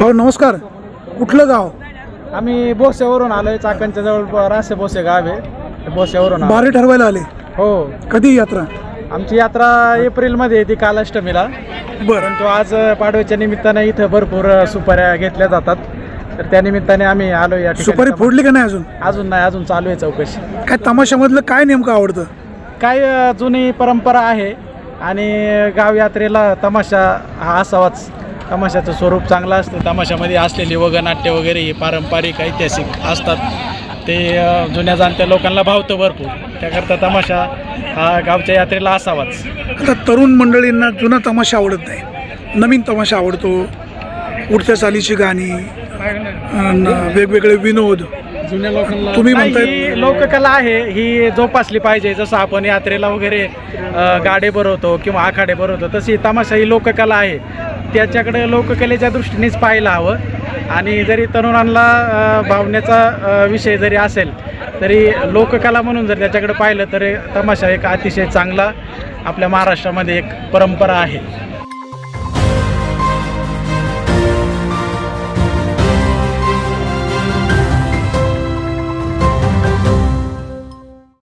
भाऊ नमस्कार. कुठलं गाव? आम्ही बोसेवरून आलोय चाकणच्या जवळ रासे बोसे गाव आहे. बोसेवरून आलो. बारी ठरवायला आले. हो. कधी यात्रा? आमची यात्रा एप्रिलमध्ये येते कालाष्टमीला बरं. परंतु आज पाडव्याच्या निमित्ताने इथं भरपूर सुपाऱ्या घेतल्या जातात. तर त्या निमित्ताने आम्ही आलो या ठिकाणी. सुपारी फोडली का नाही अजून? अजून नाही अजून चालू आहे चौकशी. काय तमाशामधलं काय नेमकं आवडतं? काय अ, जुनी परंपरा आहे आणि गाव यात्रेला तमाशा हा असावाच. तमाशाचं स्वरूप चांगलं असतं. तमाशामध्ये असलेली वगनाट्य वगैरे हे पारंपरिक ऐतिहासिक असतात. ते जुन्या जाणत्या लोकांना भावतं भरपूर. त्याकरता तमाशा हा गावच्या यात्रेला असावाच. आता तरुण मंडळींना जुना तमाशा आवडत नाही. नवीन तमाशा आवडतो. उडत्या चालीची गाणी वेगवेगळे विनोद. जुन्या लोकांना तुम्ही म्हणताय- ही लोककला आहे. ही जोपासली पाहिजे. जसं आपण यात्रेला वगैरे गाडे भरवतो किंवा आखाडे भरवतो तशी तमाशा ही लोककला आहे. त्याच्याकडे लोककलेच्या दृष्टीनेच पाहायला हवं. आणि जरी तरुणांना भावनेचा विषय जरी असेल तरी लोककला म्हणून जर त्याच्याकडे पाहिलं तर तमाशा एक अतिशय चांगला आपल्या महाराष्ट्रामध्ये एक परंपरा आहे.